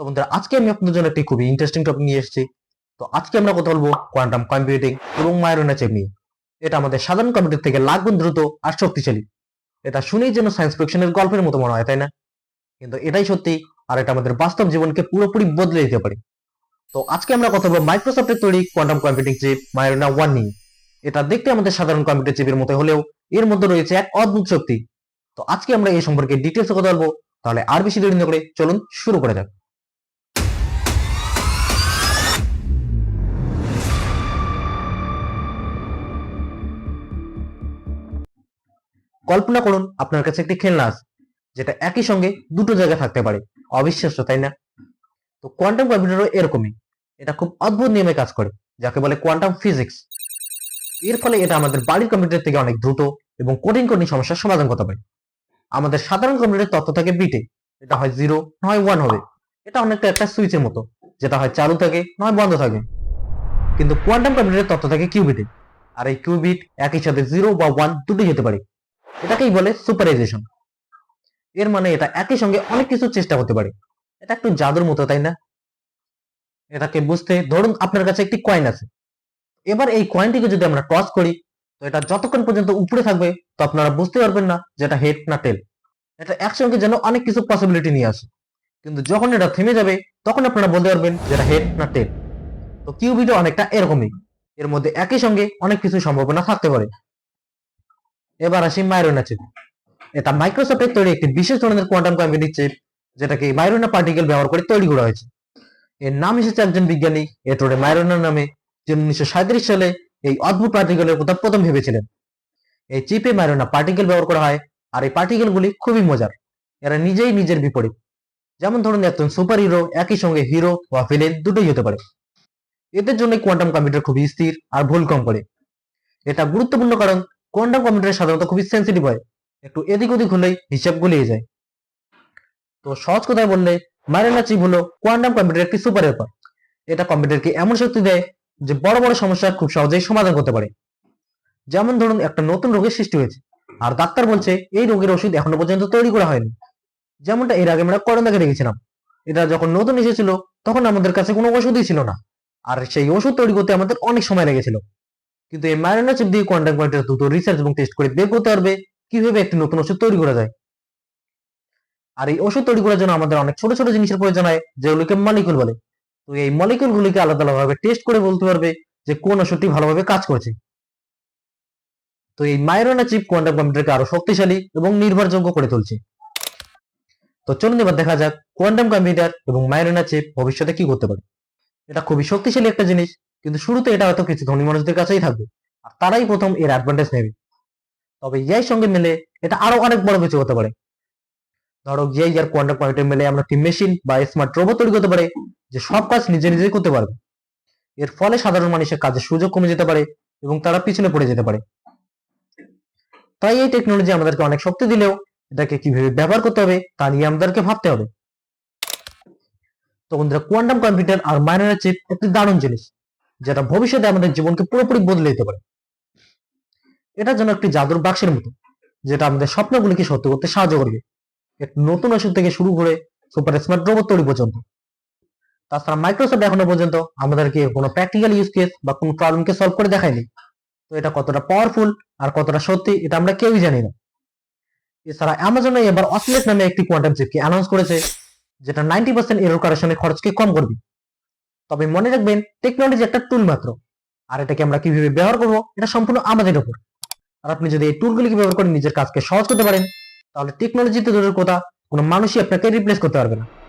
তো বন্ধুরা, আজকে আমি আপনাদের জন্য একটি খুবই ইন্টারেস্টিং টপিক নিয়ে এসেছি। তো আজকে আমরা কথা বলব কোয়ান্টাম কম্পিউটিং এবং মাইরোনা চেপ নিয়ে। এটা আমাদের সাধারণ কম্পিউটার থেকে লাখ গুণ দ্রুত আর শক্তিশালী। এটা শুনেই যেন সায়েন্স ফিকশনের গল্পের মতো মনে হয়, তাই না? কিন্তু এটাই সত্যি আর এটা আমাদের বাস্তব জীবনকে পুরোপুরি বদলে দিতে পারে। তো আজকে আমরা কথা বলব মাইক্রোসফটের তৈরি quantum computing chip Majorana one নিয়ে। এটা দেখতে আমাদের সাধারণ কম্পিউটার চিপের মতো হলেও এর মধ্যে রয়েছে এক অদ্ভুত শক্তি। তো আজকে আমরা এই সম্পর্কে ডিটেলসে কথা বলব। তাহলে আর বেশি দেরি না করে চলুন শুরু করা যাক। কল্পনা করুন আপনার কাছে একটি খেলনা আছে, যেটা একই সঙ্গে দুটো জায়গায় থাকতে পারে। অবিশ্বাস্য, তাই না? তো কোয়ান্টাম কম্পিউটারও এরকমই। এটা খুব অদ্ভুত নিয়মে কাজ করে, যাকে বলে কোয়ান্টাম ফিজিক্স এর ফলে এটা আমাদের বাড়ির কম্পিউটার থেকে অনেক দ্রুত এবং কঠিন কঠিন সমস্যার সমাধান করতে পারে। আমাদের সাধারণ কম্পিউটারের তথ্য থাকে বিটে এটা হয় জিরো নয় ওয়ান হবে। এটা অনেকটা একটা সুইচের মতো, যেটা হয় চালু থাকে, নয়, বন্ধ থাকে। কিন্তু কোয়ান্টাম কম্পিউটারের তথ্য থাকে কিউবিটে আর এই কিউবিট একই সাথে জিরো বা ওয়ান দুটোই হতে পারে। এটাকেই বলে সুপারাইজেশন এর মানে এটা একই সঙ্গে অনেক কিছু চেষ্টা করতে পারে। এটা একটু জাদুর মতো, তাই না? এটাকে বুঝতে, ধরুন আপনার কাছে একটি কয়েন আছে। এবার এই কয়েনটিকে যদি আমরা টস করি, তো এটা যতক্ষণ পর্যন্ত উপরে থাকবে, তো আপনারা বুঝতে পারবেন না যে এটা হেড না টেল এটা একসঙ্গে যেন অনেক কিছু পসিবিলিটি নিয়ে আসে। কিন্তু যখন এটা থেমে যাবে, তখন আপনারা বলতে পারবেন যে এটা হেড না টেল তো কিউবিটও অনেকটা এরকমই। এর মধ্যে একই সঙ্গে অনেক কিছু সম্ভাবনা থাকতে পারে। এবার আসি মাইরোনা চিপ এটা মাইক্রোসফটের তৈরি একটি বিশেষ ধরনের কোয়ান্টাম কম্পিউটিং চিপ যেটাকে মাইরোনা পার্টিকেল ব্যবহার করে তৈরি করা হয়েছে। এর নাম এসেছে একজন বিজ্ঞানী এটোরে মাইরোনা নামে, যিনি উনিশশো সালে এই অদ্ভুত পার্টিকেলের কথা প্রথম ভেবেছিলেন। এই চিপে মাইরোনা পার্টিকেল ব্যবহার করা হয়, আর এই পার্টিকেলগুলি খুবই মজার। এরা নিজেই নিজের বিপরীত। যেমন ধরুন, একজন সুপার হিরো একই সঙ্গে হিরো বা ভিলেন দুটোই হতে পারে। এদের জন্য কোয়ান্টাম কম্পিউটার খুবই স্থির আর ভুল কম করে। এটা গুরুত্বপূর্ণ কারণ কোয়ান্টাম কম্পিউটার সাধারণত খুবই সেন্সিটিভ হয়। একটু এদিক ওদিক হলেই হিসাব গুলিয়ে যায়। তো সহজ কথায় বললে মাইরেনা চিপ হলো কোয়ান্টাম কম্পিউটার একটি সুপার হেল্পার এটা কম্পিউটারকে এমন শক্তি দেয় যে বড় বড় সমস্যা খুব সহজেই সমাধান করতে পারে। যেমন ধরুন, একটা নতুন রোগের সৃষ্টি হয়েছে। আর ডাক্তার বলছে, এই রোগের ওষুধ এখনও পর্যন্ত তৈরি করা হয়নি। যেমনটা এর আগে আমরা করোনাকে দেখেছিলাম। এটা যখন নতুন এসেছিল, তখন আমাদের কাছে কোনো ওষুধই ছিল না। আর সেই ওষুধ তৈরি করতে আমাদের অনেক সময় লেগেছিল। কিন্তু এই মাইরোনা চিপ দিয়ে কোয়ান্টাম কম্পিউটার দ্রুত রিসার্চ এবং টেস্ট করে বের করতে পারবে কীভাবে একটি নতুন ওষুধ তৈরি করা যায়। আর এই ওষুধ তৈরি করার জন্য আমাদের অনেক ছোট ছোট জিনিসের প্রয়োজন হয়, যেগুলোকে মলিকুল বলে। তো এই মলিকুল গুলিকে আলাদা আলাদাভাবে টেস্ট করে বলতে পারবে যে কোন ওষুধটি ভালোভাবে কাজ করছে। তো এই মাইরোনা চিপ কোয়ান্টাম কম্পিউটারকে আরও শক্তিশালী এবং নির্ভরযোগ্য করে তুলছে। তো চলুন এবার দেখা যাক কোয়ান্টাম কম্পিউটার এবং মাইরোনা চিপ ভবিষ্যতে কি করতে পারে। এটা খুবই শক্তিশালী একটা জিনিস। কিন্তু শুরুতে এটা হয়তো কিছু ধনী মানুষদের কাছেই থাকবে। আর তারাই প্রথম এর অ্যাডভান্টেজ নেবে। তবে ইয়াই সঙ্গে মিলে এটা আরও অনেক বড় কিছু হতে পারে। ধরো ইয়াই আর কোয়ান্টাম কম্পিউটার মিলে আমরা একটি মেশিন বা স্মার্ট রোবট তৈরি করতে পারে, যে সব কাজ নিজে নিজেই করতে পারবে। এর ফলে সাধারণ মানুষের কাজের সুযোগ কমে যেতে পারে এবং তারা পিছনে পড়ে যেতে পারে। তাই এই টেকনোলজি আমাদেরকে অনেক শক্তি দিলেও এটাকে কীভাবে ব্যবহার করতে হবে, তা নিয়ে আমাদেরকে ভাবতে হবে। তো বন্ধুরা কোয়ান্টাম কম্পিউটার আর মাইনার চিপ একটি দারুণ জিনিস। যেটা ভবিষ্যতে আমাদের জীবনকে পুরোপুরি বদলে দিতে পারে। এটার জন্য একটি জাদুর বাক্সের মতো, যেটা আমাদের স্বপ্নগুলিকে সত্য করতে সাহায্য করবে। একটি নতুন ওষুধ থেকে শুরু করে সুপার স্মার্ট রোবট তৈরি পর্যন্ত। তাছাড়া মাইক্রোসফট এখনও পর্যন্ত আমাদেরকে কোনো প্র্যাকটিক্যাল ইউজ কেস বা কোনো প্রবলেমকে সলভ করে দেখায়নি। তো এটা কতটা পাওয়ারফুল আর কতটা সত্যি এটা আমরা কেউই জানি না। এছাড়া অ্যামাজন এবার অসিলেট নামে একটি কোয়ান্টাম চিপকে অ্যানাউন্স করেছে, যেটা নাইনটি পার্সেন্ট এরর কারেকশনের খরচকে কম করবে। তবে মনে রাখবেন টেকনোলজি একটা টুল মাত্র। আর এটাকে আমরা কীভাবে ব্যবহার করব, এটা সম্পূর্ণ আমাদের উপর। আর আপনি যদি এই টুলগুলিকে ব্যবহার করে নিজের কাজকে সহজ করতে পারেন, তাহলে টেকনোলজিতে দূরের কথা, কোনো মানুষই আপনাকে রিপ্লেস করতে পারবে না।